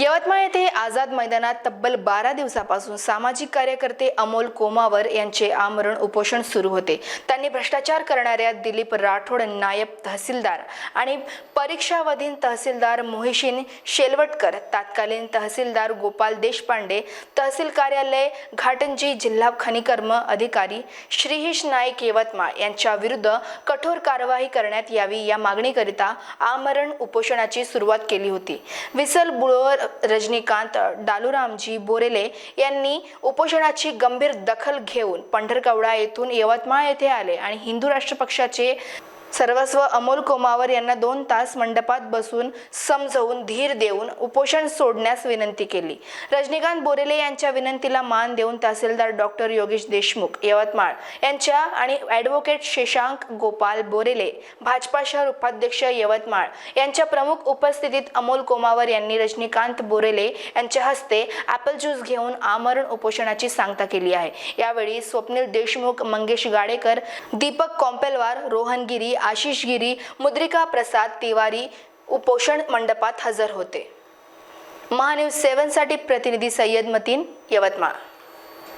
यवतमाळ येथे आझाद मैदानात तब्बल बारा दिवसापासून सामाजिक कार्यकर्ते अमोल कोमावर यांचे आमरण उपोषण सुरू होते. त्यांनी भ्रष्टाचार करणाऱ्या दिलीप राठोड नायब तहसीलदार आणि परीक्षावधीन तहसीलदार मोहिशीन शेलवटकर तत्कालीन तहसीलदार गोपाल देशपांडे तहसील कार्यालय घाटंजी जिल्हा खनिकर्म अधिकारी श्रीहिश नाईक यवतमाळ यांच्या विरुद्ध कठोर कारवाई करण्यात यावी या मागणीकरिता आमरण उपोषणाची सुरुवात केली होती. विसल बुळोवर रजनीकांत डालूरामजी बोरेले यांनी उपोषणाची गंभीर दखल घेऊन पंढरकवडा येथून यवतमाळ येथे आले आणि हिंदू राष्ट्र पक्षाचे सर्वस्व अमोल कोमावर यांना दोन तास मंडपात बसून समजवून धीर देऊन उपोषण सोडण्यास विनंती केली. रजनीकांत बोरेले यांच्या विनंतीला मान देऊन तहसीलदार डॉक्टर योगेश देशमुख यवतमाळ यांच्या आणि ॲडव्होकेट शेशांक गोपाल बोरेले भाजपा शहर उपाध्यक्ष यवतमाळ यांच्या प्रमुख उपस्थितीत अमोल कोमावर यांनी रजनीकांत बोरेले यांच्या हस्ते ॲपल ज्यूस घेऊन आमरण उपोषणाची सांगता केली आहे. यावेळी स्वप्नील देशमुख मंगेश गाडेकर दीपक कॉम्पेलवार रोहनगिरी आशिष गिरी मुद्रिका प्रसाद तिवारी उपोषण मंडपात हजर होते. महान्यूज सेवनसाठी प्रतिनिधी सय्यद मतीन यवतमाळ.